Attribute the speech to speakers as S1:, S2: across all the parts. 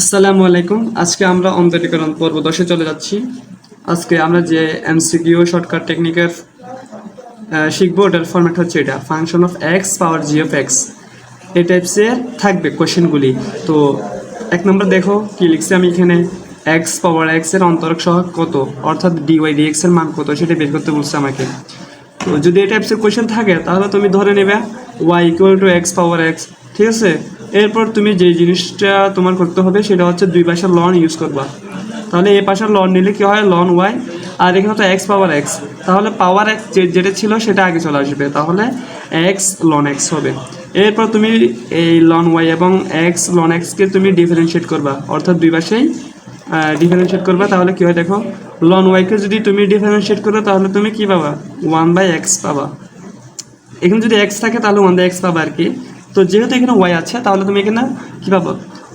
S1: আসসালামু আলাইকুম। আজকে আমরা অন্তরীকরণ পর্ব দশে চলে যাচ্ছি। আজকে আমরা যে এমসিকিউ শর্টকাট টেকনিকের শিখব, ওটার ফরম্যাট হচ্ছে এটা function of x power g of x এই টাইপসের থাকবে কোশ্চেনগুলি। তো এক নম্বর দেখো, কি লিখছি আমি এখানে? এক্স পাওয়ার এক্সের অন্তরক সহগ কত? অর্থাৎ ডিওয়াই ডিএক্স এর মান কত? সেটা বের করতে বলছে আমাকে। তো যদি এই টাইপসের কোয়েশ্চেন থাকে, তাহলে তুমি ধরে নেবে y equal to x power x ঠিক আছে? এরপর তুমি যে জিনিসটা তোমার করতে হবে, সেটা হচ্ছে দুই পাশের লন ইউজ করবা। তাহলে এ পাশের লন নিলে কি হয়? লন ওয়াই আর এখানে তো এক্স পাওয়ার এক্স তাহলে পাওয়ার এক্স যেটা ছিল, সেটা আগে চলে আসবে। তাহলে এক্স লন এক্স হবে। এরপর তুমি এই লন ওয়াই এবং এক্স লন এক্সকে তুমি ডিফারেন্সিয়েট করবা। অর্থাৎ দুই পাশেই ডিফারেন্সিয়েট করবা। তাহলে কি হয় দেখো? লন ওয়াইকে যদি তুমি ডিফারেন্সিয়েট করো, তাহলে তুমি কি পাবা? ওয়ান বাই এক্স পাবা। এখানে যদি এক্স থাকে, তাহলে ওয়ান বাই এক্স পাবা আর কি। তো যেহেতু এখানে ওয়াই আছে, তাহলে তুমি এখানে কী পাবা?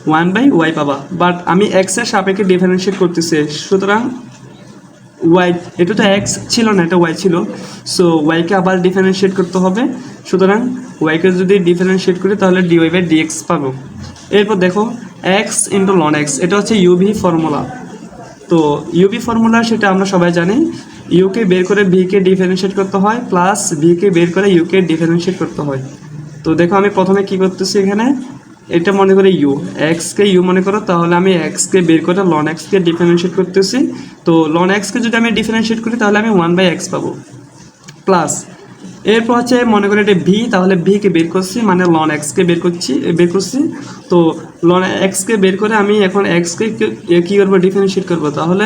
S1: ওয়ান বাই ওয়াই পাবা। বাট আমি এক্সের সাপেক্ষে ডিফারেন্সিয়েট করতেছি। সুতরাং ওয়াই এটা তো এক্স ছিল না, এটা ওয়াই ছিল। সো ওয়াইকে আবার ডিফারেন্সিয়েট করতে হবে। সুতরাং ওয়াইকে যদি ডিফারেন্সিয়েট করি, তাহলে ডিওয়াই বাই ডিএক্স পাবো। এরপর দেখো এক্স ইন্টু লন এক্স এটা হচ্ছে ইউভি ফর্মুলা তো ইউভি ফর্মুলা সেটা আমরা সবাই জানি। ইউকে বের করে ভিকে ডিফারেন্সিয়েট করতে হয় প্লাস ভিকে বের করে ইউকে ডিফারেন্সিয়েট করতে হয়। তো দেখো আমি প্রথমে কি করতেছি এখানে? এটা মনে করে ইউ এক্সকে ইউ মনে করো, তাহলে আমি এক্সকে বের করে লন এক্সকে ডিফারেন্সিয়েট করতেছি। তো লন এক্সকে যদি আমি ডিফারেন্সিয়েট করি, তাহলে আমি ওয়ান বাই এক্স পাবো। প্লাস এরপর হচ্ছে মনে করি এটা ভি তাহলে ভিকে বের করছি মানে লন এক্সকে বের করছি বের করছি। তো লন এক্সকে বের করে আমি এখন এক্সকে কী করব? ডিফারেন্সিয়েট করব। তাহলে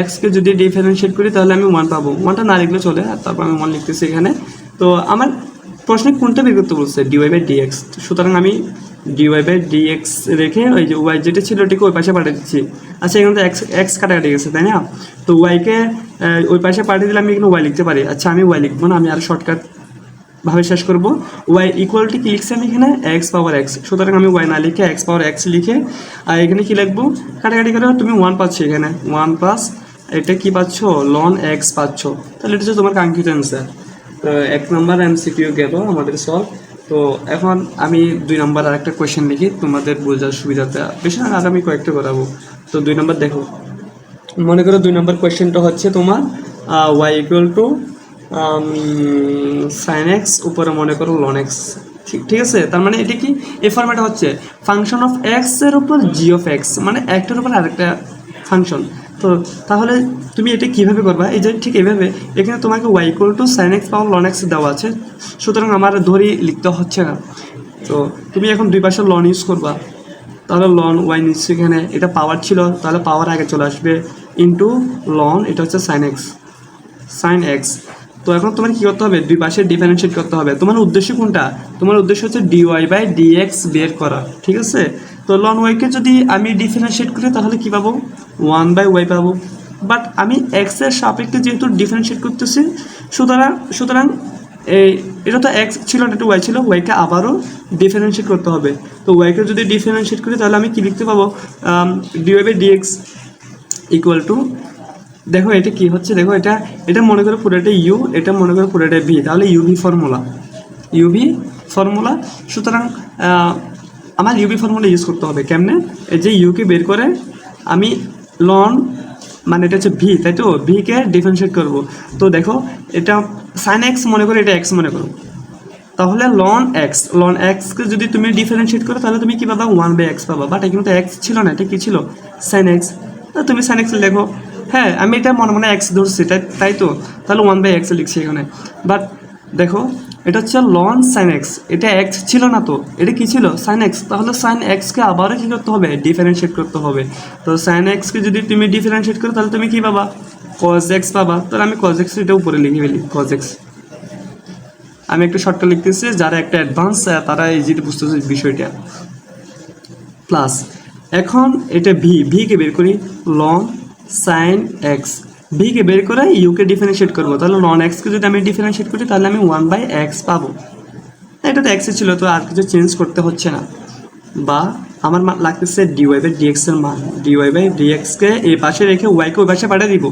S1: এক্সকে যদি ডিফারেন্সিয়েট করি, তাহলে আমি ওয়ান পাবো। ওয়ানটা না লিখলে চলে, আর তারপর আমি ওয়ান লিখতেছি এখানে। তো আমার প্রশ্নে কোনটা বের করতে বলছে? ডিওয়াই বাই ডিএক্স সুতরাং আমি ডিওয়াই বাই ডিএক্স রেখে ওই যে ওয়াই যেটা ছিল ওটিকে ওই পাশে পাঠিয়ে দিচ্ছি। আচ্ছা এখানে তো এক্স এক্স কাটাকাটি গেছে তাই না? তো ওয়াইকে ওই পাশে পাঠিয়ে দিলে আমি এখানে ওয়াই লিখতে পারি। আচ্ছা আমি ওয়াই লিখব না, আমি আর শর্টকাট ভাবে শেষ করব। ওয়াই ইকুয়ালটি কি লিখছি আমি এখানে? এক্স পাওয়ার এক্স সুতরাং আমি ওয়াই না লিখে এক্স পাওয়ার এক্স লিখে, আর এখানে কি লিখব? কাটাকাটি করে তুমি ওয়ান পাচ্ছ এখানে। ওয়ান প্লাস এটা কি পাচ্ছ? লন এক্স পাচ্ছ। তাহলে এটা হচ্ছে তোমার কাঙ্ক্ষিত অ্যান্সার তো এক নম্বর এমসিকিউ গেল আমাদের সলভ তো এখন আমি দুই নম্বর আর একটা কোয়েশ্চেন লিখি, তোমাদের বোঝার সুবিধাতে বেশি আর আমি কয়েকটা করাবো। তো দুই নম্বর দেখো। মনে করো দুই নম্বর কোয়েশ্চেনটা হচ্ছে তোমার y equal to sine x উপরে মনে করো লন এক্স ঠিক ঠিক আছে? তার মানে এটা কি? এই ফর্মেটটা হচ্ছে ফাংশন অফ এক্সের উপর জি অফ এক্স মানে একটার উপর আরেকটা ফাংশন তো তাহলে তুমি এটা কীভাবে করবা? এই যে ঠিক এইভাবে, এখানে তোমাকে y to sine x power ln x দেওয়া আছে। সুতরাং আমার ধরি লিখতে হচ্ছে না। তো তুমি এখন দুই পাশে লন ইউজ করবা। তাহলে লন ওয়াই নিচ্ছে এখানে এটা পাওয়ার ছিল, তাহলে পাওয়ার আগে চলে আসবে ইন্টু লন এটা হচ্ছে সাইন এক্স সাইন এক্স তো এখন তোমার কি করতে হবে? দুই পাশে ডিফারেন্সিয়েট করতে হবে। তোমার উদ্দেশ্য কোনটা? তোমার উদ্দেশ্য হচ্ছে ডিওয়াই বাই ডিএক্স বের করা, ঠিক আছে? তো লন ওয়াইকে যদি আমি ডিফারেন্সিয়েট করি, তাহলে কি পাবো? ওয়ান বাই ওয়াই পাবো। বাট আমি এক্সের সাপেক্ষে যেহেতু ডিফারেন্সিয়েট করতেছি, সুতরাং সুতরাং এই, এটা তো এক্স ছিল না, এটা ওয়াই ছিল ওয়াইকে আবারও ডিফারেন্সিয়েট করতে হবে। তো ওয়াইকে যদি ডিফারেন্সিয়েট করি, তাহলে আমি কী লিখতে পাবো? Dy by dx equal to দেখো এটা কি হচ্ছে? দেখো এটা এটা মনে করো পুরোটা ইউ এটা মনে করো পুরোটা ভি তাহলে ইউভি ফর্মুলা ইউভি ফর্মুলা সুতরাং আমার ইউভি ফর্মুলা ইউজ করতে হবে, কেমনে? এই যে ইউকে বের করে আমি লন মানে এটা হচ্ছে ভি তাই তো? ভিকে ডিফারেন্সিয়েট করব। তো দেখো, এটা সাইন এক্স মনে করো, এটা এক্স মনে করো। তাহলে লন এক্স লন এক্সকে যদি তুমি ডিফারেন্সিয়েট করো, তাহলে তুমি কি পাবা? ওয়ান বাই এক্স পাবা। বাট এখানে তো এক্স ছিল না, এটা কী ছিল? সাইন এক্স তো তুমি সাইন এক্স লেখো। হ্যাঁ আমি এটা মনে মনে এক্স ধরছি, তাই তাই তো? তাহলে ওয়ান বাই এক্স লিখছি এখানে। বাট দেখো এটা হচ্ছে লন সাইন এক্স এটা এক্স ছিল না তো, এটা কি ছিল? সাইন এক্স তাহলে সাইন এক্সকে আবারও কী করতে হবে? ডিফারেন্সিয়েট করতে হবে। তো সাইন এক্সকে যদি তুমি ডিফারেন্সিয়েট করো, তাহলে তুমি কি পাবা? কজ এক্স পাবা। তাহলে আমি কজ এক্স এটা উপরে লিখে ফেলি কজ এক্স আমি একটু শর্টকাট লিখতেছি, যারা একটা অ্যাডভান্স তারা এই ইজিলি বুঝতেছে বিষয়টা। প্লাস এখন এটা ভি ভিকে বের করি লন সাইন এক্স ভিকে বের করে ইউকে ডিফারেন্সিয়েট করব। তাহলে লন এক্সকে যদি আমি ডিফারেন্সিয়েট করি, তাহলে আমি ওয়ান বাই এক্স পাবো। এটা তো এক্সে ছিল, তো আর কিছু চেঞ্জ করতে হচ্ছে না। বা আমার লাগতেছে ডিওয়াই বাই ডিএক্স এর মান। ডিওয়াই বাই ডিএক্সকে এই পাশে রেখে ওয়াইকে ওই পাশে পাঠিয়ে দিব।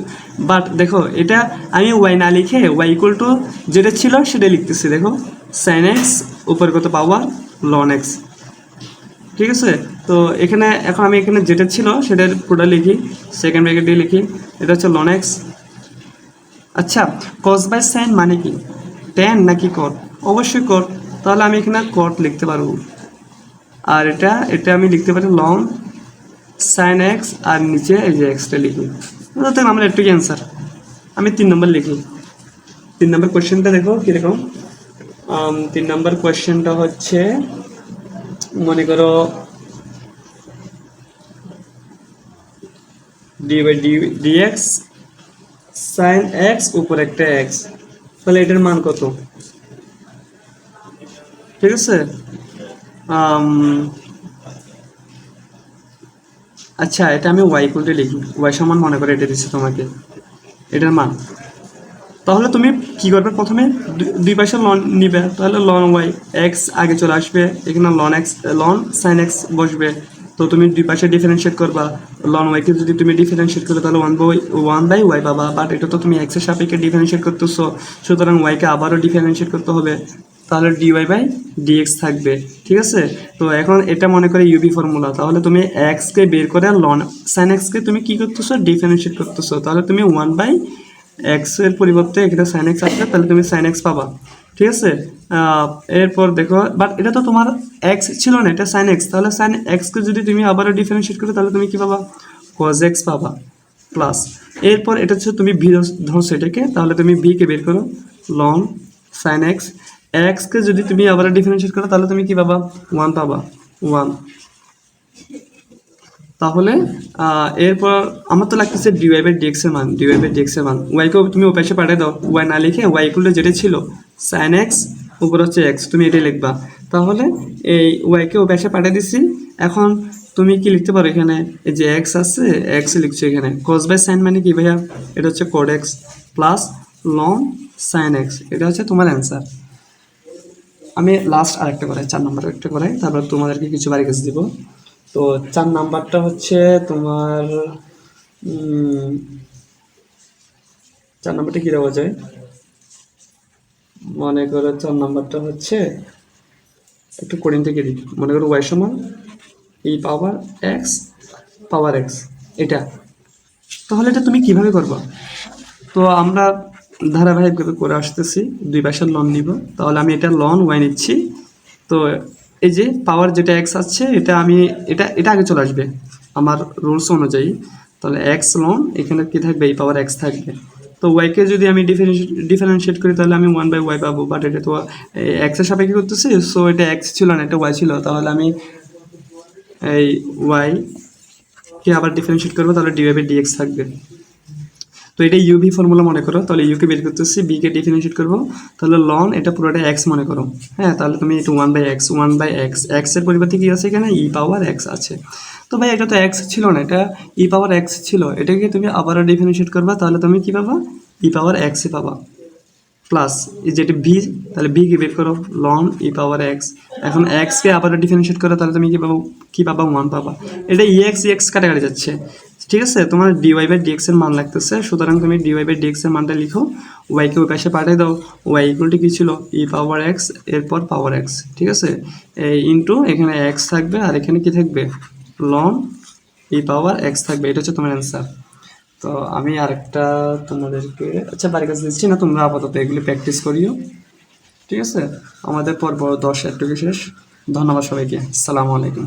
S1: বাট দেখো, এটা আমি ওয়াই না লিখে ওয়াই ইকুয়াল টু যেটা ছিল সেটা লিখতেছি। দেখো সাইন এক্স উপর কত পাওয়ার লন এক্স ঠিক আছে? তো এখানে, এখন আমি এখানে যেটা ছিল সেটার পুরোটা লিখি সেকেন্ড ব্র্যাকেট দিয়ে লিখি। এটা হচ্ছে লন এক্স আচ্ছা কস বাই সাইন মানে কি? টেন নাকি কট অবশ্যই কট তাহলে আমি এখানে কট লিখতে পারব। আর এটা এটা আমি লিখতে পারি লং সাইন এক্স আর নিচে এই যে এক্সটা লিখি। তাতে আমার একটু অ্যান্সার আমি তিন নম্বর লিখি। তিন নম্বর কোয়েশ্চেনটা দেখো কীরকম। তিন নম্বর কোয়েশ্চেনটা হচ্ছে মনে করো d by d dx sine x উপর একটা এক্স তাহলে এটার মান কত? ঠিক আছে? আচ্ছা এটা আমি ওয়াই কুলটে লিখি ওয়াই সমান মনে করে এটা দিচ্ছি তোমাকে, এটার মান। তাহলে তুমি কি করবে প্রথমে দুই পাশে লন নিবে। তাহলে লন ওয়াই এক্স আগে চলে আসবে। এখানে ln x ln sine x বসবে। তো তুমি দুই পাশে ডিফারেন্সিয়েট করবা। লন ওয়াইকে যদি তুমি ডিফারেন্সিয়েট করো, তাহলে one by one by y পাবা। বাট এটা তো তুমি এক্সের সাপেক্ষে ডিফারেন্সিয়েট করতেছো। সুতরাং ওয়াইকে আবারও ডিফারেন্সিয়েট করতে হবে। তাহলে ডিওয়াই বাই ডিএক্স থাকবে। ঠিক আছে? তো এখন এটা মনে করে ইউবি ফর্মুলা তাহলে তুমি এক্সকে বের করে লন সাইন এক্সকে তুমি কী করতেছো? ডিফারেন্সিয়েট করতেছো। তাহলে তুমি ওয়ান বাই এক্সের পরিবর্তে এখানে সাইন এক্স আসবে তাহলে তুমি সাইন এক্স পাবা। ঠিক আছে? এরপর দেখো বাট এটা তো তোমার এক্স ছিল না, এটা সাইন এক্স তাহলে সাইন এক্সকে যদি তুমি আবারও ডিফারেন্সিয়েট করো, তাহলে তুমি কি পাবা? কজ এক্স পাবা প্লাস এরপর এটা হচ্ছে তুমি ভি ধরছো এটাকে, তাহলে তুমি ভিকে বের করো লং সাইন এক্স এক্সকে যদি তুমি আবার ডিফারেন্সিয়েট করো, তাহলে তুমি কি পাবা? ওয়ান পাবা ওয়ান তাহলে এরপর আমার তো লাগতেছে ডিওয়াই বাই ডিএক্স এর মান ডিওয়াই বাই ডিএক্স এর মান। ওয়াইকেও তুমি ওপাশে পাঠিয়ে দাও ওয়াই না লিখে ওয়াই ইকুয়াল যেটা ছিল সাইন এক্স উপর হচ্ছে এক্স তুমি এটাই লিখবা। তাহলে এই ওয়াইকে ওপাশে পাঠিয়ে দিছি, এখন তুমি কি লিখতে পারো এখানে? এই যে এক্স আছে এক্স লিখছো এখানে। কস বাই সাইন মানে কি ভাইয়া? এটা হচ্ছে cot x plus log sine x এটা হচ্ছে তোমার অ্যান্সার আমি লাস্ট আরেকটা করাই চার নাম্বার একটা করাই তারপর তোমাদেরকে কিছু বাড়ি কাছে দিব। তো চার নাম্বারটা হচ্ছে তোমার চার নাম্বারটা কী দেওয়া যায় মনে করো চার নাম্বারটা হচ্ছে, একটু কঠিন থেকে দিই। মনে করো ওয়াই সমান এই পাওয়ার এক্স পাওয়ার এক্স এটা। তাহলে এটা তুমি কীভাবে করবা? তো আমরা ধারাবাহিকভাবে করে আসতেছি, দুই পাশের লন নিব। তাহলে আমি এটা লন ওয়াই নিচ্ছি। তো এই যে পাওয়ার যেটা এক্স আছে, এটা আমি, এটা এটা আগে চলে আসবে আমার রুলস অনুযায়ী। তাহলে এক্স লন এখানে কী থাকবে? এই পাওয়ার এক্স থাকবে। তো ওয়াইকে যদি আমি ডিফারেন্সিয়েট করি, তাহলে আমি ওয়ান বাই ওয়াই পাবো। বাট এটা তো এক্সের সাপেক্ষে করতেছি সো এটা এক্স ছিল না, এটা ওয়াই ছিল। তাহলে আমি এই ওয়াইকে আবার ডিফারেন্সিয়েট করব, তাহলে ডিওয়াই বাই ডিএক্স থাকবে। তো এটা ইউভি ফর্মুলা মনে করো, তাহলে ইউকে বের করতেছি বি কে ডিফারেন্সিয়েট করব। তাহলে লন এটা পুরোটা এক্স মনে করো। হ্যাঁ তাহলে তুমি এটা one by x one by x এক্সের পরিবর্তে কি আছে এখানে? ই পাওয়ার এক্স আছে। তো ভাই, এটা তো এক্স ছিল না, এটা ই পাওয়ার এক্স ছিল। এটাকে তুমি আবারও ডিফারেন্সিয়েট করবা, তাহলে তুমি কী পাবা? ই পাওয়ার এক্সে পাবা। প্লাস যেটা ভি তাহলে ভি কে বের করো লন ই পাওয়ার এক্স এখন এক্সকে আবার ডিফারেন্সিয়েট করো, তাহলে তুমি কি পাবো? কি পাবা? ওয়ান পাবা। এটা ই এক্স ই এক্স কাটাকাটি যাচ্ছে। ঠিক আছে? তোমার ডিওয়াই বাই ডিএক্স এর মান লাগতেছে, সুতরাং তুমি ডিওয়াই বাই ডিএক্স এর মানটা লিখো ওয়াই কে ওই পাশে পাঠিয়ে দাও ওয়াই ইকুয়ালটি কি ছিল? ই পাওয়ার এক্স এরপর পাওয়ার এক্স ঠিক আছে? এই ইন্টু এখানে এক্স থাকবে, আর এখানে কি থাকবে? লন ই পাওয়ার এক্স থাকবে, এটা হচ্ছে তোমার অ্যান্সার তো আমি আরেকটা তোমাদেরকে আচ্ছা বাড়ির কাছে দিচ্ছি না, তোমরা আপাতত এগুলি প্র্যাকটিস করিও, ঠিক আছে? আমাদের পর্ব দশ একটু শেষ, ধন্যবাদ সবাইকে সালামু আলাইকুম।